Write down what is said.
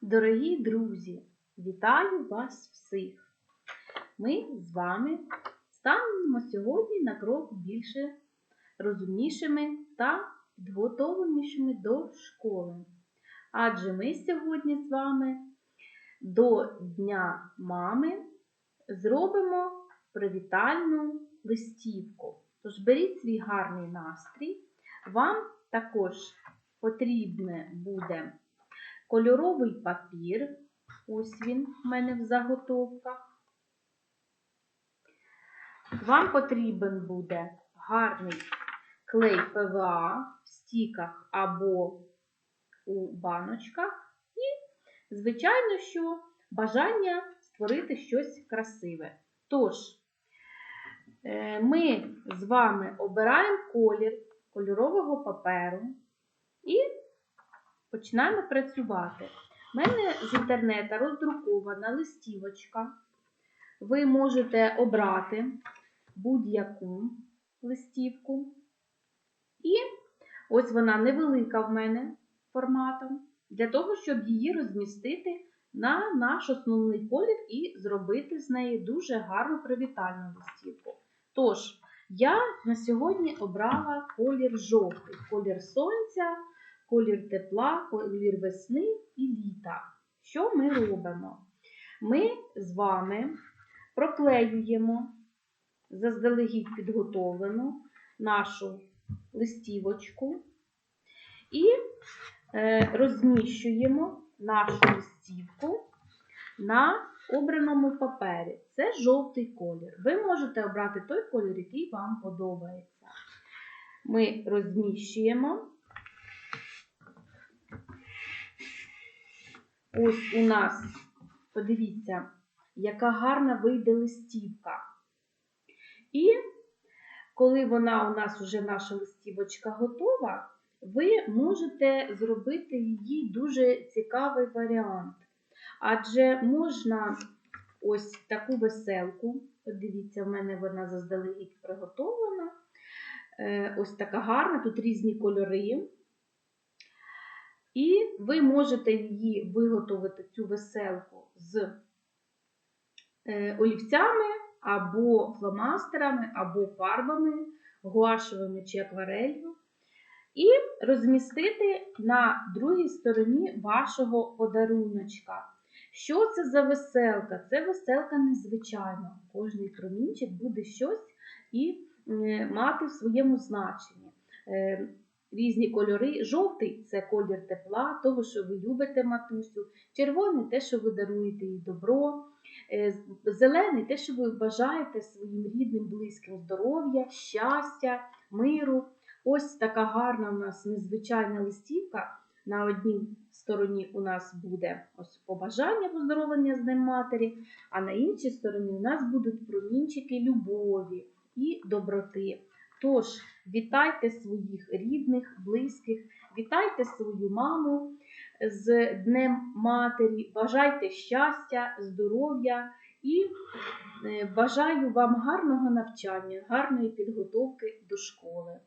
Дорогі друзі, вітаю вас всіх! Ми з вами станемо сьогодні на крок більше розумнішими та підготовленішими до школи. Адже ми сьогодні з вами до Дня мами зробимо привітальну листівку. Тож беріть свій гарний настрій. Вам також потрібне буде кольоровий папір. Ось він в мене в заготовках. Вам потрібен буде гарний клей ПВА в стіках або у баночках. І, звичайно, що бажання створити щось красиве. Тож, е, ми з вами обираємо колір кольорового паперу і починаємо працювати. У мене з інтернету роздрукована листівочка. Ви можете обрати будь-яку листівку. І ось вона невелика в мене форматом, для того, щоб її розмістити на наш основний колір і зробити з неї дуже гарну привітальну листівку. Тож, я на сьогодні обрала колір жовтий, колір сонця, колір тепла, колір весни і літа. Що ми робимо? Ми з вами проклеюємо заздалегідь підготовлену нашу листівочку і е, розміщуємо нашу листівку на обраному папері. Це жовтий колір. Ви можете обрати той колір, який вам подобається. Ми розміщуємо. Ось у нас, подивіться, яка гарна вийде листівка. І коли вона у нас вже наша листівочка готова, ви можете зробити її дуже цікавий варіант. Адже можна ось таку веселку, подивіться, в мене вона заздалегідь приготовлена. Е, Ось така гарна, тут різні кольори. І ви можете її виготовити, цю веселку, з е, олівцями, або фломастерами, або фарбами, гуашевими чи акварелью. І розмістити на другій стороні вашого подаруночка. Що це за веселка? Це веселка незвичайна. Кожний промінчик буде щось і е, мати в своєму значенні. Різні кольори. Жовтий це колір тепла, того, що ви любите матусю. Червоний те, що ви даруєте їй добро. Е, Зелений те, що ви бажаєте своїм рідним, близьким здоров'я, щастя, миру. Ось така гарна у нас незвичайна листівка. На одній стороні у нас буде ось побажання поздоровлення з Днем Матері, а на іншій стороні у нас будуть промінчики любові і доброти. Тож, вітайте своїх рідних, близьких, вітайте свою маму з Днем Матері, бажайте щастя, здоров'я і е, бажаю вам гарного навчання, гарної підготовки до школи.